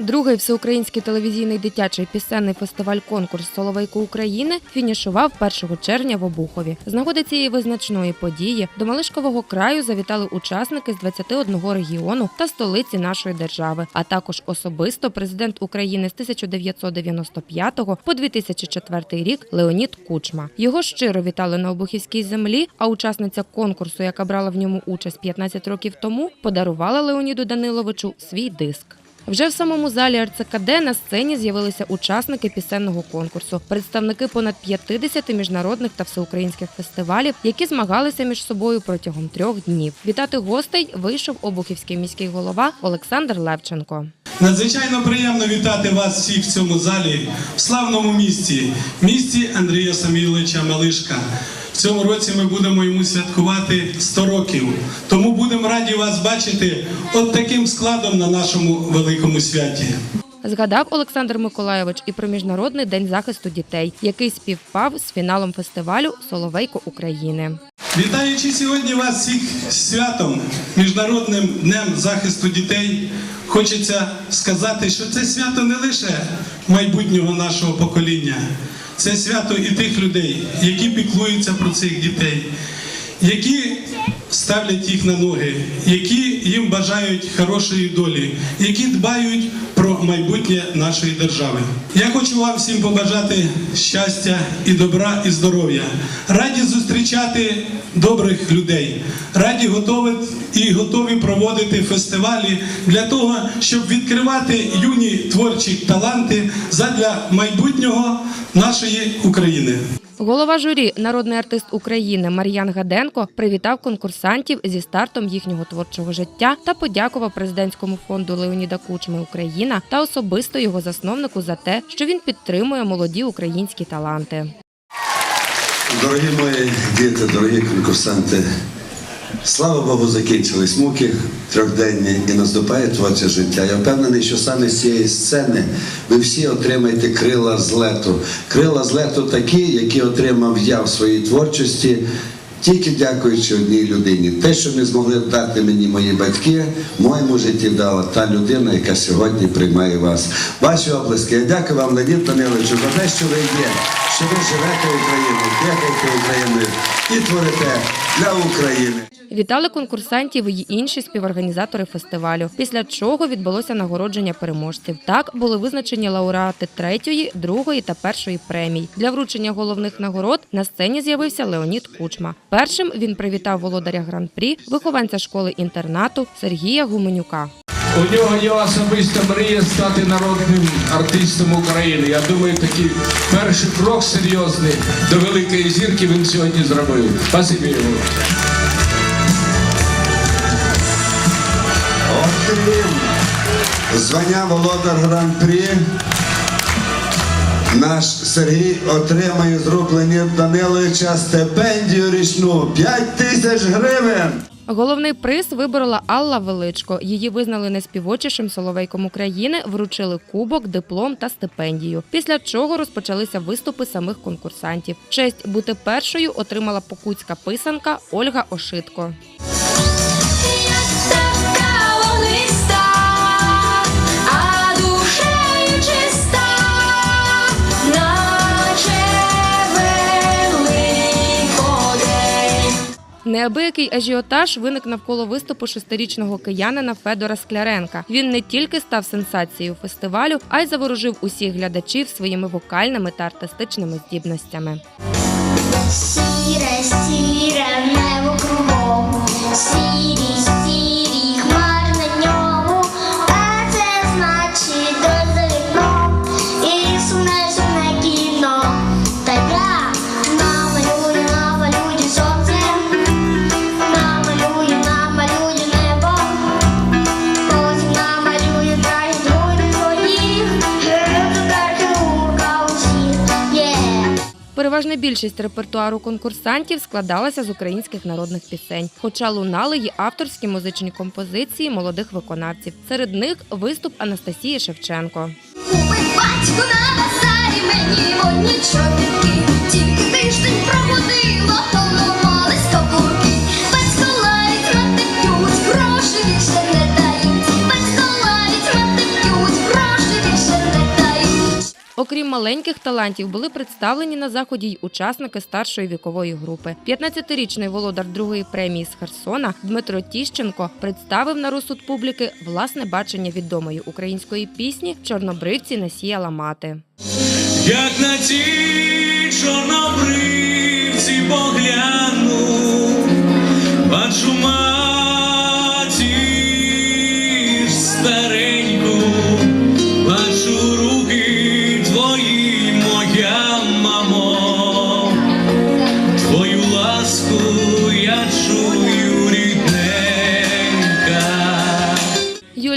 Другий всеукраїнський телевізійний дитячий пісенний фестиваль конкурс Соловейко України фінішував 1 червня в Обухові. З нагоди цієї визначної події до Малишкового краю завітали учасники з 21 регіону та столиці нашої держави, а також особисто президент України з 1995 по 2004 рік Леонід Кучма. Його щиро вітали на Обухівській землі. А учасниця конкурсу, яка брала в ньому участь 15 років тому, подарувала Леоніду Даниловичу свій диск. Вже в самому залі РЦКД на сцені з'явилися учасники пісенного конкурсу, представники понад 50 міжнародних та всеукраїнських фестивалів, які змагалися між собою протягом трьох днів. Вітати гостей вийшов обухівський міський голова Олександр Левченко. Надзвичайно приємно вітати вас всіх в цьому залі, в славному місті, місті Андрія Саміловича Малишка. В цьому році ми будемо йому святкувати 100 років. Тому будемо раді вас бачити от таким складом на нашому великому святі. Згадав Олександр Миколайович і про міжнародний день захисту дітей, який співпав з фіналом фестивалю Соловейко України. Вітаючи сьогодні вас всіх святом, Міжнародним днем захисту дітей, хочеться сказати, що це свято не лише майбутнього нашого покоління, це свято і тих людей, які піклуються про цих дітей, які ставлять їх на ноги, які їм бажають хорошої долі, які дбають про майбутнє нашої держави. Я хочу вам всім побажати щастя і добра і здоров'я. Раді зустрічати добрих людей, раді готові і готові проводити фестивалі для того, щоб відкривати юні творчі таланти задля майбутнього нашої України. Голова журі, народний артист України Мар'ян Гаденко привітав конкурсантів зі стартом їхнього творчого життя та подякував президентському фонду Леоніда Кучми Україна та особисто його засновнику за те, що він підтримує молоді українські таланти. Дорогі мої діти, дорогі конкурсанти, слава Богу, закінчились муки трьохденні і наступає творче життя. Я впевнений, що саме з цієї сцени ви всі отримаєте крила злету. Крила злету такі, які отримав я в своїй творчості. Тільки дякуючи одній людині. Те, що не змогли дати мені мої батьки, моєму житті дала та людина, яка сьогодні приймає вас. Ваші облески. Я дякую вам, Леонід Даниловичу, за те, що ви є, що ви живете Україною, дихаєте Україною і творите для України. Вітали конкурсантів і інші співорганізатори фестивалю. Після чого відбулося нагородження переможців. Так були визначені лауреати третьої, другої та першої премій. Для вручення головних нагород на сцені з'явився Леонід Кучма. Першим він привітав володаря гран-прі, вихованця школи інтернату Сергія Гуменюка. У нього є особиста мрія стати народним артистом України. Я думаю, такий перший крок серйозний до великої зірки він сьогодні зробив. Спасибі йому. Звання володар гран-прі. Наш Сергій отримає з рук Леоніда Даниловича стипендію річну 5 тисяч гривень. Головний приз виборола Алла Величко. Її визнали найспівочішим соловейком України, вручили кубок, диплом та стипендію. Після чого розпочалися виступи самих конкурсантів. Честь бути першою отримала покутська писанка Ольга Ошитко. Неабиякий ажіотаж виник навколо виступу шестирічного киянина Федора Скляренка. Він не тільки став сенсацією фестивалю, а й заворожив усіх глядачів своїми вокальними та артистичними здібностями. Сіра, сіре Переважна більшість репертуару конкурсантів складалася з українських народних пісень, хоча лунали й авторські музичні композиції молодих виконавців. Серед них виступ Анастасії Шевченко. Батько на базарі мені модні маленьких талантів, були представлені на заході й учасники старшої вікової групи. 15-річний володар другої премії з Херсона Дмитро Тіщенко представив на розсуд публіки власне бачення відомої української пісні Чорнобривці насіяла мати. Як на ті чорнобривці погляну, бачу матір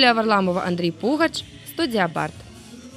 Юлія Варламова, Андрій Пугач, студія Барт.